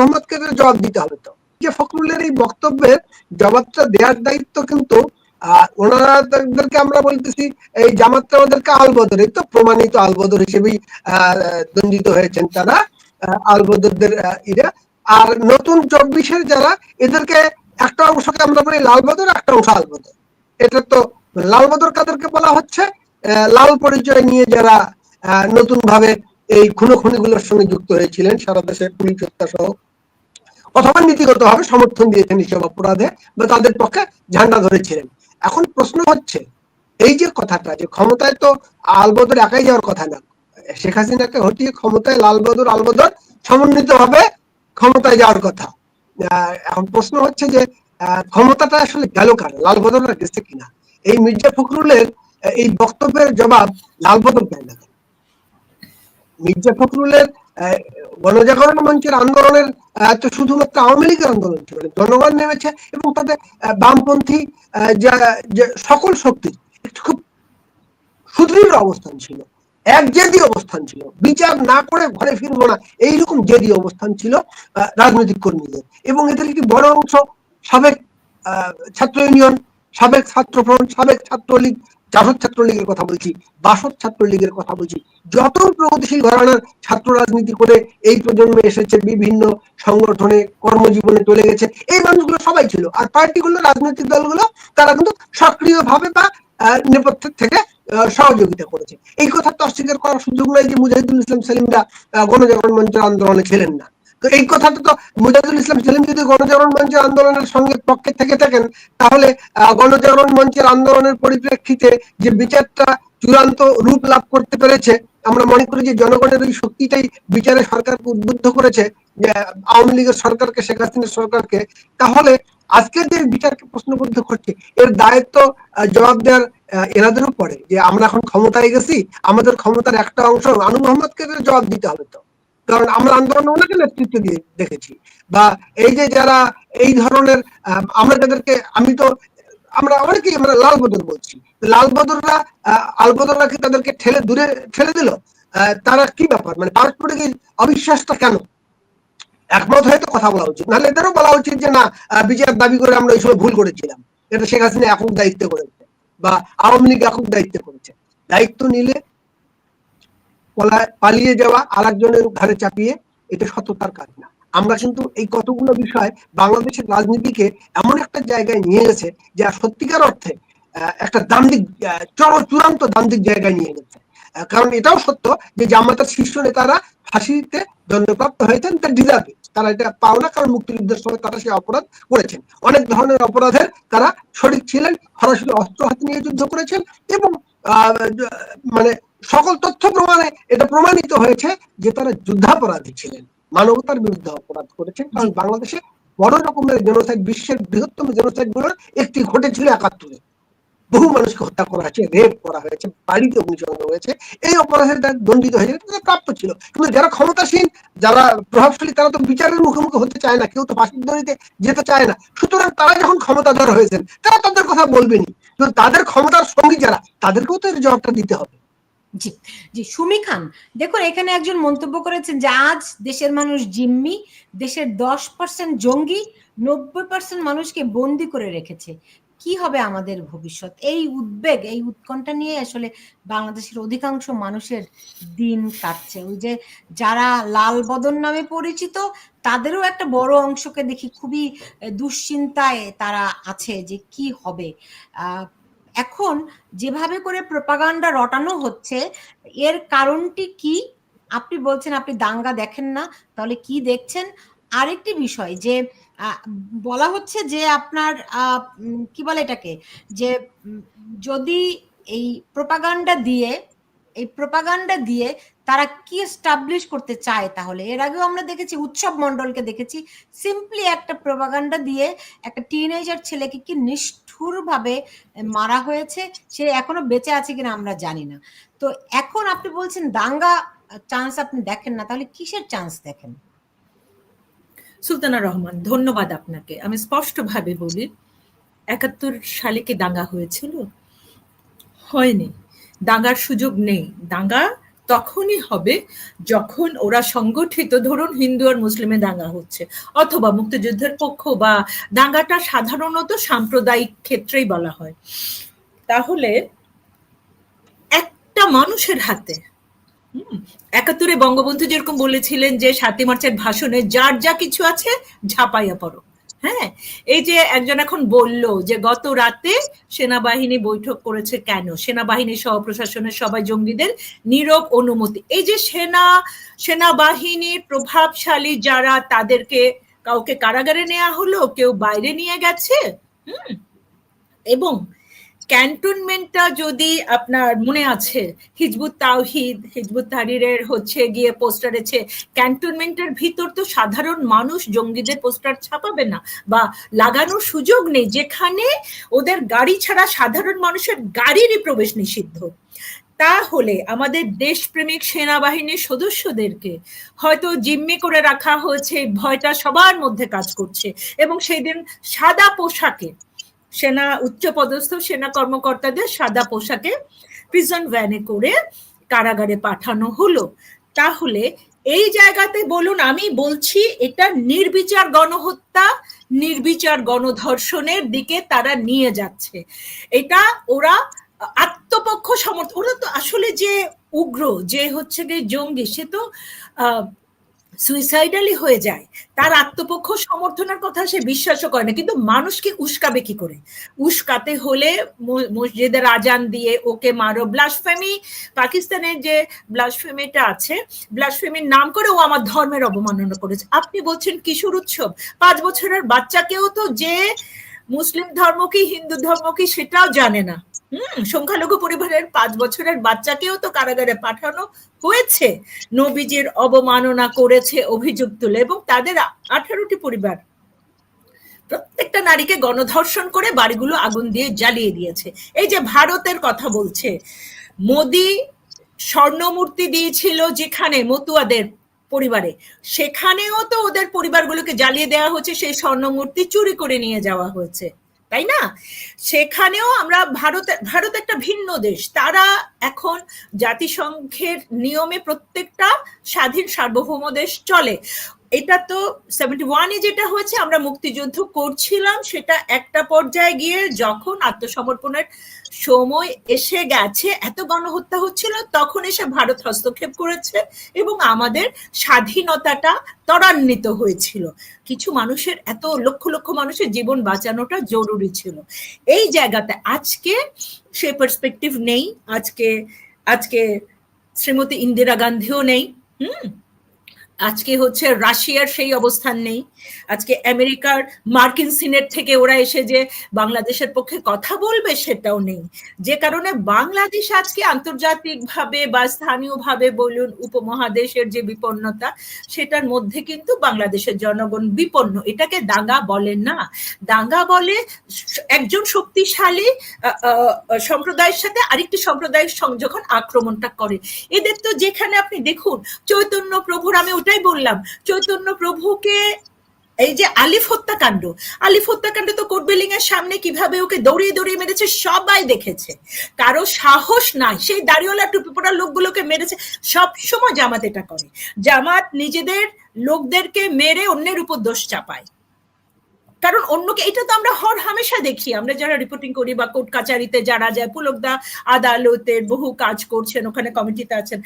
মোহাম্মদকে জবাব দিতে হবে তো। যে ফখরুলের এই বক্তব্যের জবাবটা দেওয়ার দায়িত্ব কিন্তু ওনাদেরকে আমরা বলতেছি, এই জামাতটা ওদেরকে আলবদর এই তো প্রমাণিত আলবদর হিসেবেই দণ্ডিত হয়েছেন তারা আলবদরদের ইরা। আর নতুন চব্বিশের যারা, এদেরকে একটা অংশকে আমরা বলি লালবদর, একটা অংশ আলবদর। এটা তো লালবদর কাদেরকে বলা হচ্ছে? লাল পরিচয় নিয়ে যারা নতুন ভাবে এই খুনোখুনিগুলোর সঙ্গে যুক্ত হয়েছিলেন, সারা দেশে পুলিশ হত্যা সহ অথবা নীতিগত ভাবে সমর্থন দিয়েছেন এসব অপরাধে বা তাদের পক্ষে ঝান্ডা ধরেছিলেন। এখন প্রশ্ন হচ্ছে, এই যে কথাটা যে ক্ষমতায় তো আলবদর একাই যাওয়ার কথা না, শেখ হাসিনাকে হটিয়ে ক্ষমতায় লালবদর আলবদর সমন্বিত ভাবে ক্ষমতায় যাওয়ার কথা। এখন প্রশ্ন হচ্ছে যে ক্ষমতাটা আসলে গেল কার? লালবদররা গেছে কিনা? এই মির্জা ফখরুলের, এই বক্তব্যের জবাব লালবদর দেয় না। মির্জা ফখরুলের গণজাগরণ মঞ্চের আন্দোলনের তো শুধুমাত্র আওয়ামী লীগের আন্দোলন ছিল জনগণ নেমেছে এবং তাদের বামপন্থী সকল একটি খুব সুদৃঢ় অবস্থান ছিল, এক জেদি অবস্থান ছিল, বিচার না করে ঘরে ফিরবো না, এইরকম জেদি অবস্থান ছিল রাজনৈতিক কর্মীদের এবং এদের একটি বড় অংশ সাবেক ছাত্র ইউনিয়ন, সাবেক ছাত্র ফ্রন্ট, সাবেক ছাত্রলীগ জাসদ ছাত্রলীগের কথা বলছি, বাসদ ছাত্রলীগের কথা বলছি, যত প্রগতিশীল ঘরানার ছাত্র রাজনীতি করে এই প্রজন্মে এসেছে, বিভিন্ন সংগঠনে কর্মজীবনে চলে গেছে, এই মানুষগুলো সবাই ছিল। আর পার্টিগুলো রাজনৈতিক দলগুলো, তারা কিন্তু সক্রিয়ভাবে বা নেপথ্যের থেকে সহযোগিতা করেছে। এই কথা তো অস্বীকার করার সুযোগ নাই যে মুজাহিদুল ইসলাম সেলিমরা গণজাগরণ মঞ্চের আন্দোলনে ছিলেন না। এই কথাটা তো মুজাহিদুল ইসলাম সেলিম যদি গণজাগরণ মঞ্চের আন্দোলনের সঙ্গে পক্ষে থেকে থাকেন, তাহলে গণজাগরণ মঞ্চের আন্দোলনের পরিপ্রেক্ষিতে যে বিচারটা চূড়ান্ত রূপ লাভ করতে পেরেছে, আমরা মনে করি যে জনগণের ওই শক্তিটাই বিচারে সরকারকে উদ্বুদ্ধ করেছে আওয়ামী লীগের সরকারকে, শেখ হাসিনার সরকারকে, তাহলে আজকের যে বিচারকে প্রশ্নবদ্ধ করছে, এর দায়িত্ব জবাব দেওয়ার এনাদেরও পড়ে, যে আমরা এখন ক্ষমতায় গেছি, আমাদের ক্ষমতার একটা অংশ আনু মোহাম্মদকে জবাব দিতে হবে তো। কারণ আমরা আন্দোলন ওনাকে নেতৃত্ব দিয়ে দেখেছি। বা এই যে যারা এই ধরনের আমরা যাদেরকে আমি তো আমরা অনেকেই আমরা লাল বদর বলছি। লাল বদররা আহ, আলবদররা কি তাদেরকে ঠেলে দূরে ঠেলে দিল? তারা কি ব্যাপার? মানে পারস্পরিক অবিশ্বাসটা কেন? একমত হয়ে তো কথা বলা উচিত। নাহলে এদেরও বলা উচিত যে না বিচার দাবি করে আমরা এই সময় ভুল করেছিলাম। এটা শেখ হাসিনা একক দায়িত্ব করেছে। বা আওয়ামী লীগ একক দায়িত্ব করেছে। দায়িত্ব নিলে পালিয়ে যাওয়া আর একজনের ঘাড়ে চাপিয়ে, এটা সততার কাজ না। আমরা কিন্তু এই কতগুলো বিষয় বাংলাদেশের রাজনীতিকে এমন একটা জায়গায় নিয়ে গেছে যা সত্যিকার অর্থে একটা দান্দিক চর চূড়ান্ত দান্দিক জায়গায় নিয়ে গেছে কারণ এটাও সত্য যে জামাতার শীর্ষ নেতারা ফাঁসিতে দণ্ডপ্রাপ্ত হয়েছেন, তার ডিজার্ভে। তারা এটা পাও না, কারণ মুক্তিযুদ্ধের সময় তারা সে অপরাধ করেছেন। অনেক ধরনের অপরাধের তারা শরিক ছিলেন সরাসরি অস্ত্র হাতে নিয়ে যুদ্ধ করেছেন এবং মানে সকল তথ্য প্রমাণে এটা প্রমাণিত হয়েছে যে তারা যুদ্ধাপরাধী ছিলেন। মানবতার বিরুদ্ধে অপরাধ করেছেন কারণ বাংলাদেশে বড় রকমের জেনোসাইড বিশ্বের বৃহত্তম জেনোসাইডগুলোর একটি ঘটেছিল একাত্তরে। বহু মানুষকে হত্যা করা হয়েছে রেপ করা হয়েছে বাড়িতে অগ্নিসংযোগ হয়েছে। এই অপরাধের দ্বারা দণ্ডিত হয়েছে তারা প্রাপ্ত ছিল। কিন্তু যারা ক্ষমতাসীন যারা প্রভাবশালী তারা তো বিচারের মুখোমুখি হতে চায় না কেউ তো ফাঁসির দড়িতে যেতে চায় না। সুতরাং তারা যখন ক্ষমতাধর হয়েছেন তারা তাদের কথা বলবেনি কিন্তু তাদের ক্ষমতার সঙ্গী যারা তাদেরকেও তো এর জবাবটা দিতে হবে। জি জি সুমি খান। দেখুন এখানে একজন মন্তব্য করেছেন যে আজ দেশের মানুষ জিম্মি দেশের দশ পার্সেন্ট জঙ্গি নব্বই পার্সেন্ট মানুষকে বন্দি করে রেখেছে। কি হবে আমাদের ভবিষ্যৎ? এই উদ্বেগ এই উৎকণ্ঠা নিয়ে আসলে বাংলাদেশের অধিকাংশ মানুষের দিন কাটছে। ওই যে যারা লাল বদন নামে পরিচিত তাদেরও একটা বড় অংশকে দেখি খুবই দুশ্চিন্তায় তারা আছে যে কি হবে? আহ, এখন যেভাবে করে প্রপাগান্ডা রটানো হচ্ছে, এর কারণটি কি? আপনি বলছেন, আপনি দাঙ্গা দেখেন না, তাহলে কি দেখছেন? আরেকটি বিষয় যে বলা হচ্ছে যে আপনার কি বলে এটাকে? যে যদি এই প্রপাগান্ডা দিয়ে, এই প্রপাগান্ডা দিয়ে তারা কি এস্টাবলিশ করতে চায় তাহলে? এর আগেও আমরা দেখেছি, উৎসব মণ্ডলকে দেখেছি সিম্পলি একটা প্রপাগান্ডা দিয়ে একটা টিনেজার ছেলেকে কি নিষ্ঠুরভাবে মারা হয়েছে, সে এখনও বেঁচে আছে কিনা আমরা জানি না। তো এখন আপনি বলছেন দাঙ্গা চান্স আপনি দেখেন না, তাহলে কিসের চান্স দেখেন? সুলতানা রহমান, ধন্যবাদ আপনাকে। আমি স্পষ্টভাবে বলি, একাত্তর সালে কি দাঙ্গা হয়েছিল? হয়নি। দাঙ্গার সুযোগ নেই। দাঙ্গা তখনই হবে যখন ওরা সংগঠিত, ধরুন হিন্দু আর মুসলিমে দাঙ্গা হচ্ছে, অথবা মুক্তিযুদ্ধের পক্ষ বা দাঙ্গাটা সাধারণত সাম্প্রদায়িক ক্ষেত্রেই বলা হয়। তাহলে একটা মানুষের হাতে একাত্তরে বঙ্গবন্ধু যেরকম বলেছিলেন যে সাতই মার্চের ভাষণে, যার যা কিছু আছে ঝাঁপাইয়া পড়ো। হ্যাঁ? এই যে একজন এখন বলল যে, গত রাতে সেনাবাহিনী বৈঠক করেছে কেন? সেনাবাহিনী সহ প্রশাসনের সবাই জঙ্গিদের নীরব অনুমতি। এই যে সেনা সেনাবাহিনীর প্রভাবশালী যারা, তাদেরকে কাউকে কারাগারে নেওয়া হলো? কেউ বাইরে নিয়ে গেছে? হুম? এবং ক্যান্টনমেন্টটা যদি আপনার মনে আছে, হিজবুত তাওহিদ, হিজবুত তাহরিরের হচ্ছে গিয়ে পোস্টার আছে, ক্যান্টনমেন্টের ভিতর তো সাধারণ মানুষ জঙ্গিদের পোস্টার ছাপাবে না বা লাগানোর সুযোগ নেই, যেখানে ওদের গাড়ি ছাড়া সাধারণ মানুষের গাড়িরই প্রবেশ নিষিদ্ধ। তাহলে আমাদের দেশপ্রেমিক সেনাবাহিনীর সদস্যদেরকে হয়তো জিম্মি করে রাখা হয়েছে, ভয়টা সবার মধ্যে কাজ করছে এবং সেই দিন সাদা পোশাকে সেনা উচ্চপদস্থ সেনা কর্মকর্তাদের সাদা পোশাকে প্রিজন ভ্যানে করে কারাগারে পাঠানো হলো। তাহলে এই জায়গাতে বলুন, আমি বলছি এটা নির্বিচার গণহত্যা, নির্বিচার গণধর্ষণের দিকে তারা নিয়ে যাচ্ছে। এটা ওরা আত্মপক্ষ সমর্থন ওরা তো আসলে যে উগ্র, যে হচ্ছে গিয়ে জঙ্গি, সে তো সুইসাইডালি হয়ে যায়, তার আত্মপক্ষ সমর্থনের কথা সে বিশ্বাসও করে না, কিন্তু মানুষকে উস্কাবে কি করে? উস্কাতে হলে মসজিদের আজান দিয়ে ওকে মারো। ব্লাসফেমি পাকিস্তানের যে ব্লাসফেমিটা আছে ব্লাসফেমির নাম করে ও আমার ধর্মের অবমাননা করেছে। আপনি বলছেন কিশোর উৎসব, পাঁচ বছরের বাচ্চাকেও তো যে মুসলিম ধর্ম কি হিন্দু ধর্ম কি সেটাও জানে না। হুম, সংখ্যালঘু পরিবারের পাঁচ বছরের বাচ্চাকেও তো কারাগারে পাঠানো হয়েছে। নবীজির অবমাননা করেছে অভিযোগ তুলে এবং তাদের আঠারোটি পরিবার। প্রত্যেকটা নারীকে গণধর্ষণ করে বাড়িগুলো আগুন দিয়ে জ্বালিয়ে দিয়েছে। এই যে ভারতের কথা বলছে, মোদি স্বর্ণমূর্তি দিয়েছিল যেখানে মতুয়াদের পরিবারে। সেখানেও তো ওদের পরিবারগুলোকে জ্বালিয়ে দেওয়া হচ্ছে সেই স্বর্ণমূর্তি চুরি করে নিয়ে যাওয়া হয়েছে। তাই না? সেখানেও আমরা ভারত ভারত একটা ভিন্ন দেশ। তারা এখন জাতিসংঘের নিয়মে প্রত্যেকটা স্বাধীন সার্বভৌম দেশ চলে। এটা তো সেভেন্টি ওয়ানে যেটা হয়েছে, আমরা মুক্তিযুদ্ধ করছিলাম, সেটা একটা পর্যায়ে গিয়ে যখন আত্মসমর্পণের সময় এসে গেছে, এত গণহত্যা হচ্ছিল, তখন এসে ভারত হস্তক্ষেপ করেছে এবং আমাদের স্বাধীনতাটা ত্বরান্বিত হয়েছিল। কিছু মানুষের, এত লক্ষ লক্ষ মানুষের জীবন বাঁচানোটা জরুরি ছিল। এই জায়গাতে আজকে সে পার্সপেক্টিভ নেই, আজকে আজকে শ্রীমতী ইন্দিরা গান্ধীও নেই, হুম? আজকে হচ্ছে রাশিয়ার সেই অবস্থান নেই। আজকে আমেরিকার মার্কিন সিনেট থেকে ওরা এসে যে বাংলাদেশের পক্ষে কথা বলবে সেটাও নেই। যে কারণে বাংলাদেশ আজকে আন্তর্জাতিকভাবে বা স্থানীয়ভাবে বলুন উপমহাদেশের যে বিপন্নতা, সেটার মধ্যে কিন্তু বাংলাদেশের জনগণ বিপন্ন। এটাকে দাঙ্গা বলে না। দাঙ্গা বলে একজন শক্তিশালী সম্প্রদায়ের সাথে আরেকটি সম্প্রদায়ের যখন আক্রমণটা করে। এদের তো যেখানে আপনি দেখুন, চৈতন্য প্রভুর আমি ওটাই বললাম। চৈতন্য প্রভুকে এই যে আলিফ হত্যাকাণ্ড আলিফ হত্যাকাণ্ড তো কোর্ট বিল্ডিং এর সামনে কীভাবে ওকে দৌড়িয়ে দৌড়িয়ে মেরেছে সবাই দেখেছে। কারও সাহস নাই, সেই দাড়িওয়ালা টুপি পড়ার লোকগুলোকে মেরেছে, সব সময় জামাত এটা করে। জামাত নিজেদের লোকদেরকে মেরে অন্যের উপর দোষ চাপায়। কারণ অন্যকে, এটা তো আমরা হর হামেশা দেখি, আমরা যারা রিপোর্টিং করি বা কোর্ট কাচারিতে যারা যায় পুলকদা আদালতের বহু কাজ করছেন, ওখানে কমিটিতে আছেন।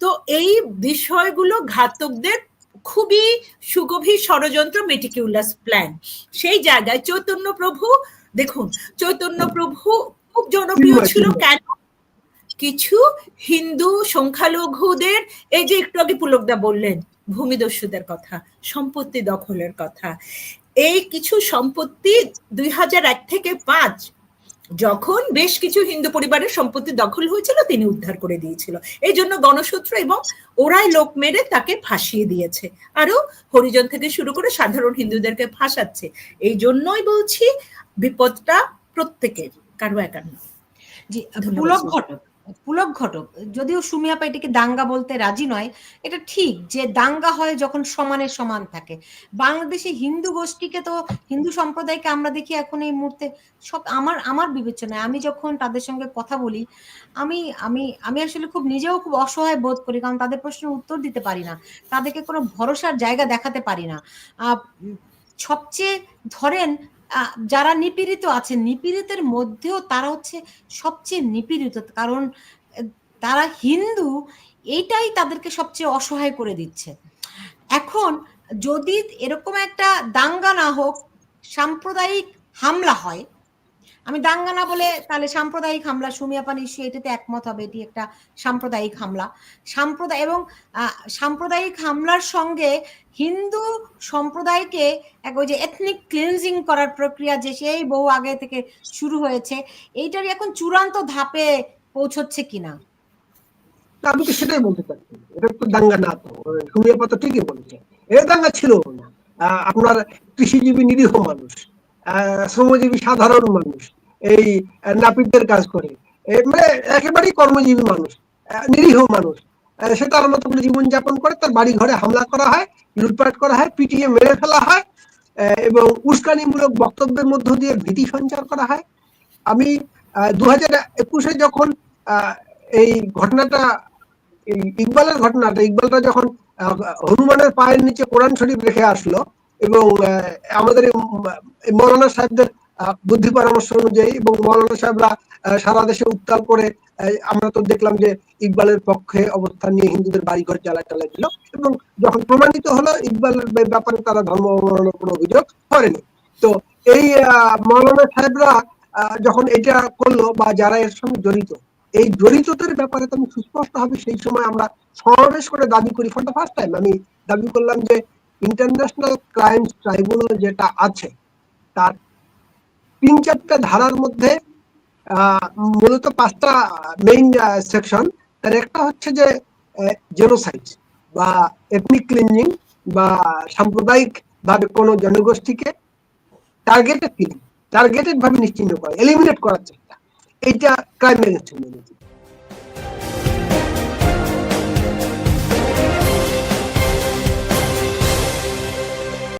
তো এই বিষয়গুলো ঘাতকদের খুবই সুগভীর ষড়যন্ত্র মেটিকিউলাস প্ল্যান সেই জায়গায় চৈতন্য প্রভু দেখুন চৈতন্য প্রভু খুব জনপ্রিয় ছিল কেন? কিছু হিন্দু সংখ্যালঘুদের এই যে একটু আগে পুলকদা বললেন ভূমিদস্যুদের কথা সম্পত্তি দখলের কথা এই কিছু সম্পত্তি দুই হাজার এক থেকে পাঁচ যখন বেশ কিছু হিন্দু পরিবারের সম্পত্তি দখল হয়েছিল তিনি উদ্ধার করে দিয়েছিল। এই জন্য গণসূত্র এবং ওরাই লোক মেরে তাকে ফাঁসিয়ে দিয়েছে। আরও হরিজন থেকে শুরু করে সাধারণ হিন্দুদেরকে ফাঁসাচ্ছে। এই জন্যই বলছি বিপদটা প্রত্যেকের কারও একার জি পুলক ঘটক। পুলক ঘটক। যদিও সুমিয়াপা এটাকে দাঙ্গা বলতে রাজি নয়, এটা ঠিক যে দাঙ্গা হয় যখন সমানে সমান থাকে। বাংলাদেশে হিন্দু গোষ্ঠীকে তো, হিন্দু সম্প্রদায়কে আমরা দেখি এখন এই মুহূর্তে সব আমার আমার বিবেচনায় আমি যখন তাদের সঙ্গে কথা বলি, আমি আমি আমি আসলে খুব নিজেও খুব অসহায় বোধ করি, কারণ তাদের প্রশ্নের উত্তর দিতে পারি না। তাদেরকে কোনো ভরসার জায়গা দেখাতে পারি না। সবচেয়ে ধরেন যারা নিপীড়িত আছে নিপীড়িতের মধ্যেও তারা হচ্ছে সবচেয়ে নিপীড়িত। কারণ তারা হিন্দু, এইটাই তাদেরকে সবচেয়ে অসহায় করে দিচ্ছে। এখন যদি এরকম একটা দাঙ্গা না হোক, সাম্প্রদায়িক হামলা হয় আমি দাঙ্গা না বলে তাহলে সাম্প্রদায়িক হামলা সুমিয়াপা নিশ্চয়ই এটাতে একমত হবে, এটি একটা সাম্প্রদায়িক হামলা। সাম্প্রদায় এবং সাম্প্রদায়িক হামলার সঙ্গে হিন্দু সম্প্রদায়কে এক ওই যে এথনিক ক্লিনজিং করার প্রক্রিয়া যে সেই বহু আগে থেকে শুরু হয়েছে, এইটারই এখন চূড়ান্ত ধাপে পৌঁছচ্ছে কিনা? আমি তো সেটাই বলতে চাচ্ছি এটা তো দাঙ্গা না তো সুমিয়াপা তো ঠিকই বলেছে। এটা দাঙ্গা ছিল না। আপনার কৃষিজীবী নিরীহ মানুষ শ্রমজীবী সাধারণ মানুষ এই নাপিতদের কাজ করে। মানে একেবারেই কর্মজীবী মানুষ নিরীহ মানুষ। সে তার মতো করে জীবনযাপন করে, তার বাড়ি ঘরে হামলা করা হয়, লুটপাট করা হয়, পিটিয়ে মেরে ফেলা হয় এবং উস্কানিমূলক বক্তব্যের মধ্য দিয়ে ভীতি সঞ্চার করা হয়। আমি দু হাজার একুশে যখন এই ঘটনাটা ইকবালের ঘটনাটা, ইকবালটা যখন হনুমানের পায়ের নিচে কোরআন শরীফ রেখে আসলো এবং আমাদের মৌলানা সাহেবদের বুদ্ধি পরামর্শ অনুযায়ী এবং মৌলানা সাহেবরা সারা দেশে উত্তাল করে আমরা তো দেখলাম যে ইকবালের পক্ষে অবস্থান নিয়ে হিন্দুদের বাড়িঘর জ্বালায় চালাই দিল এবং যখন প্রমাণিত হলো ইকবালের ব্যাপারে তারা ধর্ম অবমাননার কোনো অভিযোগ করেনি। তো এই মৌলানা সাহেবরা যখন এটা করল বা যারা এর সঙ্গে জড়িত, এই জড়িতদের ব্যাপারে তো সুস্পষ্ট হবে সেই সময় আমরা সমাবেশ করে দাবি করি ফর দ্য ফার্স্ট টাইম আমি দাবি করলাম যে ইন্টারন্যাশনাল ক্রাইম ট্রাইব্যুনাল যেটা আছে, তার তিন চারটা ধারার মধ্যে মূলত পাঁচটা মেইন সেকশন তার একটা হচ্ছে যে জেনোসাইড বা এথনিক ক্লিনজিং বা সাম্প্রদায়িক ভাবে কোনো জনগোষ্ঠীকে টার্গেটেড কিলিং টার্গেটেড ভাবে নিশ্চিহ্ন করা এলিমিনেট করার চেষ্টা। এইটা ক্রাইম এগেন্স্ট হিউম্যানিটি